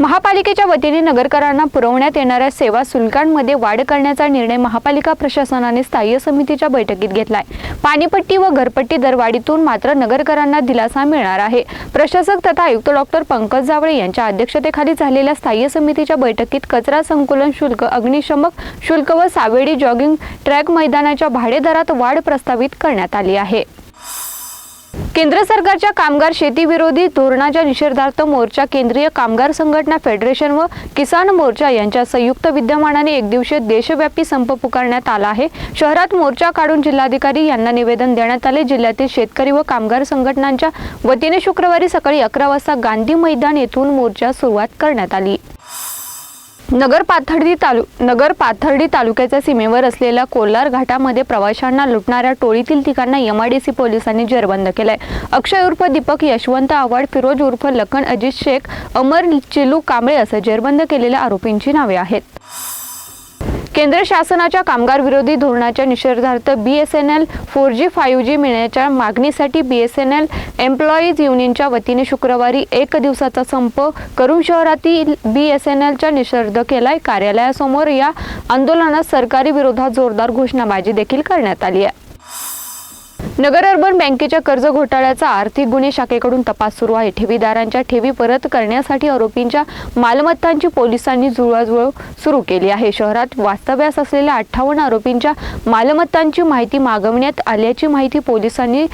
महापालिकेच्या वतीने नगरकरांना पुरवण्यात येणाऱ्या सेवा शुल्कांमध्ये वाढ करण्याचा निर्णय महापालिका प्रशासनाने स्थायी समितीच्या बैठकीत घेतलाय. पाणीपट्टी व घरपट्टी दरवाढीतून मात्र नगरकरांना दिलासा मिळणार आहे. प्रशासक तथा आयुक्त डॉक्टर पंकज जावळे यांच्या अध्यक्षतेखाली झालेल्या स्थायी समितीच्या बैठकीत कचरा संकुलन शुल्क अग्निशमक शुल्क व सावेडी जॉगिंग ट्रॅक मैदानाच्या भाडेदरात वाढ प्रस्तावित करण्यात आली आहे. केंद्र सरकारच्या कामगार शेतीविरोधी धोरणाच्या निषेधार्थ मोर्चा केंद्रीय कामगार संघटना फेडरेशन व किसान मोर्चा यांच्या संयुक्त विद्यमानाने एक दिवसीय देशव्यापी संप पुकारण्यात आला आहे. शहरात मोर्चा काढून जिल्हाधिकारी यांना निवेदन देण्यात आले. जिल्ह्यातील शेतकरी व कामगार संघटनांच्या वतीने शुक्रवारी सकाळी अकरा वाजता गांधी मैदान येथून मोर्चा सुरुवात करण्यात आली. नगर पाथर्डी तालु नगर पाथर्डी तालुक्याच्या सीमेवर असलेल्या कोल्हार घाटामध्ये प्रवाशांना लुटणाऱ्या टोळीतील ठिकाणा एमआयडीसी पोलिसांनी जेरबंद केलाय. अक्षय उर्फ दीपक यशवंत आव्हाड फिरोज उर्फ लखन अजित शेख अमर चिलू कांबळे असं जेरबंद केलेल्या आरोपींची नावे आहेत. केंद्र शासनाच्या कामगार विरोधी धोरणाच्या निषेधार्थ B S N L four G five G मिळण्याच्या मागणीसाठी B S N L employees युनियनच्या वतीने शुक्रवारी एक दिवसाचा संप करून शहरातील बी एस एन एलच्या निषेध केलाय. कार्यालयासमोर या आंदोलनात सरकारी विरोधात जोरदार घोषणाबाजी देखील करण्यात आली आहे. नगर अर्बन बँकेच्या कर्ज घोटाळ्याचा आर्थिक गुन्हे शाखेकडून तपास सुरू आहे. ठेवीदारांच्या ठेवी परत करण्यासाठी आरोपींच्या मालमत्तांची पोलिसांनी जुळवाजुळव सुरू केली आहे. शहरात वास्तव्यास असलेल्या अठ्ठावन्न आरोपींच्या मालमत्तांची माहिती मागवण्यात आल्याची माहिती पोलिसांनी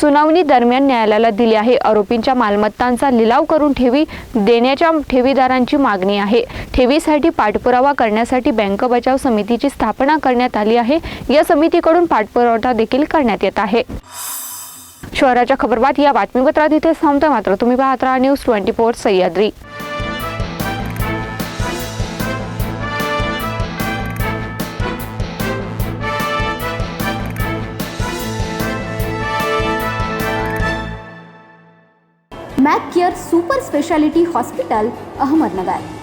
सुनावणी दरम्यान न्यायालयाला दिली आहे. आरोपींच्या मालमत्तांचा लिलाव करून ठेवी देण्याच्या ठेवीदारांची मागणी आहे. ठेवीसाठी पाठपुरावा करण्यासाठी बँक बचाव समितीची स्थापना करण्यात आली आहे. या समितीकडून पाठपुरवठा देखील करण्यात येत आहे. शहराच्या खबरबात या बातमीपत्रात इथे थांबतोय मात्र तुम्ही पाहत राहा news twenty four Sahyadri. Mac Care super speciality hospital Ahmednagar.